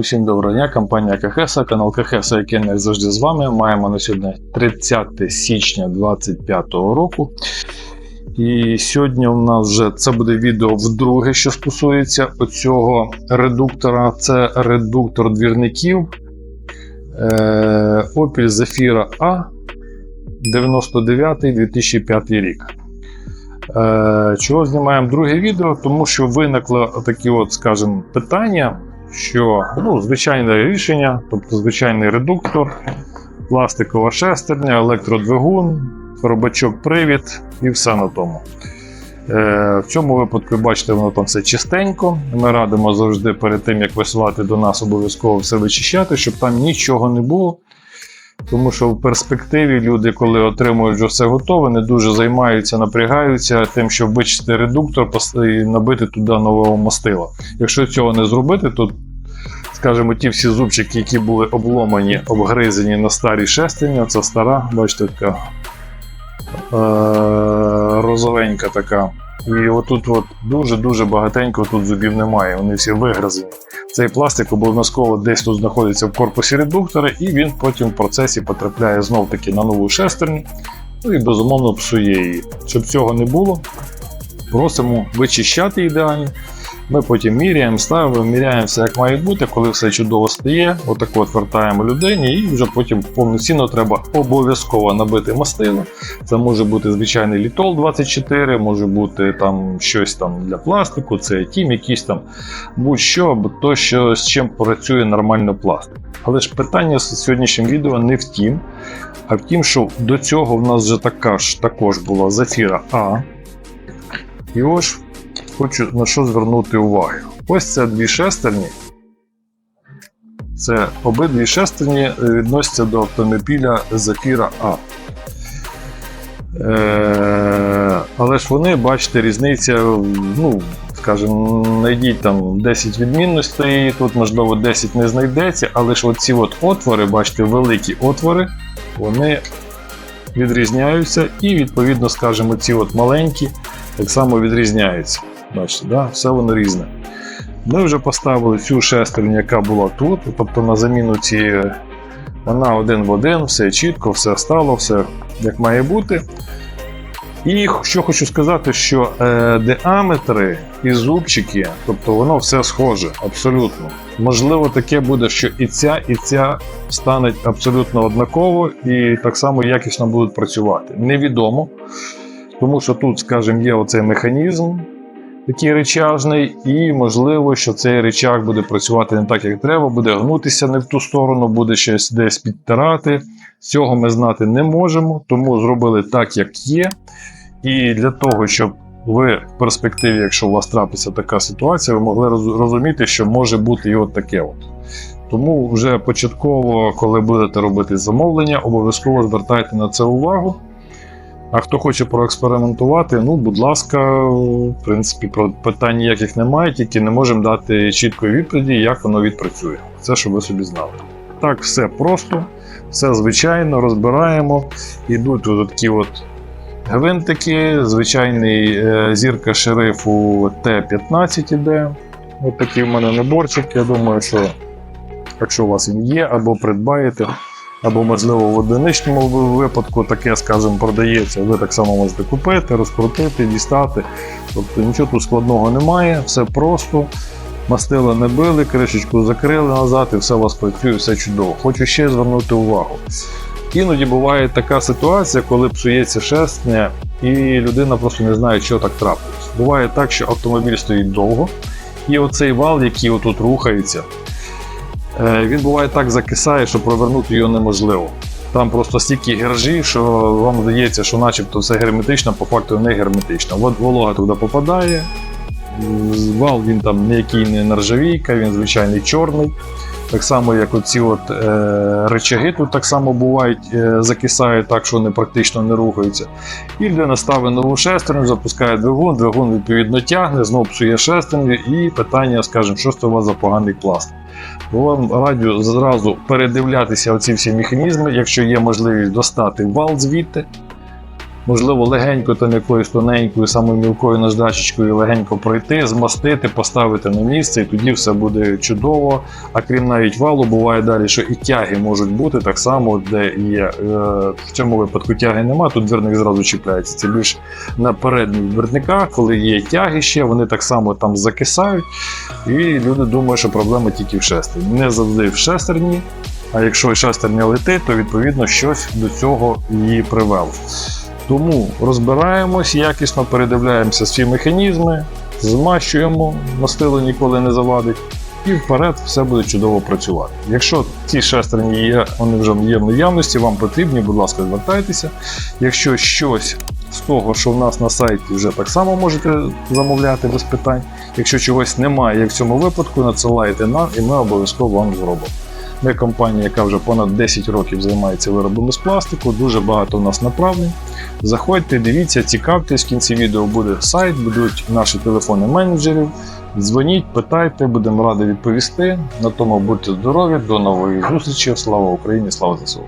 Усім доброго дня, компанія Кахеса, канал Кахеса, який як завжди з вами. Маємо на сьогодні 30 січня 2025 року. І сьогодні у нас вже це буде відео вдруге, що стосується оцього редуктора. Це редуктор двірників е, Opel Zafira A 99 2005 рік. Е, чого знімаємо друге відео? Тому що виникло такі, от, скажімо, питання що ну, звичайне рішення, тобто звичайний редуктор, пластикова шестерня, електродвигун, робачок привід і все на тому. Е, в цьому випадку, бачите, воно там все чистенько. Ми радимо завжди перед тим, як висилати до нас, обов'язково все вичищати, щоб там нічого не було. Тому що в перспективі люди, коли отримують все готове, не дуже займаються, напрягаються тим, щоб вичистити редуктор і набити туди нового мастила. Якщо цього не зробити, то, скажімо, ті всі зубчики, які були обломані, обгризані на старій шестерні, це стара, бачите, така розовенька така. І отут от дуже-дуже багатенько тут зубів немає, вони всі вигризані. Цей пластик обов'язково десь тут знаходиться в корпусі редуктора, і він потім в процесі потрапляє знов таки на нову шестерню, ну і безумовно псує її. Щоб цього не було, просимо вичищати ідеально. Ми потім міряємо, ставимо, міряємо все як має бути, коли все чудово стає, отак от вертаємо людині, і вже потім повноцінно треба обов'язково набити мастило. Це може бути звичайний літол 24, може бути там щось там для пластику, це тім, якісь там будь-що, або то, що з чим працює нормально пластик. Але ж питання з сьогоднішнім відео не в тім, а в тім, що до цього в нас вже така ж також була Зафіра А. І ось хочу на що звернути увагу. Ось це дві шестерні. Це обидві шестерні відносяться до автомобіля Зафіра А. Е, але ж вони, бачите, різниця, ну, скажімо, знайдіть там 10 відмінностей, тут, можливо, 10 не знайдеться, але ж оці от отвори, бачите, великі отвори, вони відрізняються, і, відповідно, скажімо, ці от маленькі так само відрізняються. Бачите, да? все воно різне. Ми вже поставили цю шестерню, яка була тут, тобто на заміну цієї, вона один в один, все чітко, все стало, все як має бути. І що хочу сказати, що е, діаметри і зубчики, тобто воно все схоже, абсолютно. Можливо, таке буде, що і ця, і ця стануть абсолютно однаково і так само якісно будуть працювати. Невідомо, тому що тут, скажімо, є оцей механізм, такий речажний, і можливо, що цей речаг буде працювати не так, як треба, буде гнутися не в ту сторону, буде щось десь підтирати. Цього ми знати не можемо, тому зробили так, як є. І для того, щоб ви в перспективі, якщо у вас трапиться така ситуація, ви могли роз- розуміти, що може бути і от таке. От. Тому вже початково, коли будете робити замовлення, обов'язково звертайте на це увагу. А хто хоче проекспериментувати, ну, будь ласка, в принципі, питань ніяких немає, тільки не можемо дати чіткої відповіді, як воно відпрацює. Це щоб ви собі знали. Так, все просто, все звичайно, розбираємо. Ідуть от такі от гвинтики, звичайний е, зірка шерифу Т-15 іде. От такий в мене наборчик. Я думаю, що якщо у вас він є, або придбаєте, або, можливо, в одиничному випадку таке, скажімо, продається, ви так само можете купити, розкрутити, дістати. Тобто нічого тут складного немає, все просто. Мастила не били, кришечку закрили назад і все у вас працює, все чудово. Хочу ще звернути увагу. Іноді буває така ситуація, коли псується шестерня, і людина просто не знає, що так трапилось. Буває так, що автомобіль стоїть довго, і оцей вал, який отут рухається, він буває так закисає, що провернути його неможливо. Там просто стільки гержі, що вам здається, що начебто все герметично, по факту не герметично. От волога туди попадає, вал він там ніякий не нержавійка, він звичайний чорний. Так само, як оці от, е, речаги тут так само бувають, е, закисають так, що вони практично не рухаються. І людина ставить нову шестерню, запускає двигун, двигун відповідно тягне, знову псує шестерню і питання, скажімо, що це у вас за поганий пластик. Бо вам раджу зразу передивлятися оці всі механізми, якщо є можливість достати вал звідти, можливо, легенько там якоюсь тоненькою, самою мілкою наждачечкою легенько пройти, змастити, поставити на місце, і тоді все буде чудово. А крім навіть валу, буває далі, що і тяги можуть бути так само, де є. Е, в цьому випадку тяги нема, тут двірник зразу чіпляється. Це більш на передніх двірниках, коли є тяги ще, вони так само там закисають. І люди думають, що проблема тільки в шестерні. Не завжди в шестерні. А якщо і шестерня летить, то відповідно щось до цього її привело. Тому розбираємось, якісно передивляємося всі механізми, змащуємо, мастило ніколи не завадить, і вперед все буде чудово працювати. Якщо ці шестерні є, вони вже є в наявності, вам потрібні, будь ласка, звертайтеся. Якщо щось з того, що в нас на сайті, вже так само можете замовляти без питань. Якщо чогось немає, як в цьому випадку, надсилайте нам і ми обов'язково вам зробимо. Ми компанія, яка вже понад 10 років займається виробами з пластику, дуже багато у нас направлень. Заходьте, дивіться, цікавтесь. В кінці відео буде сайт, будуть наші телефони менеджерів. Дзвоніть, питайте, будемо раді відповісти. На тому будьте здорові, до нової зустрічі. Слава Україні, слава ЗСУ!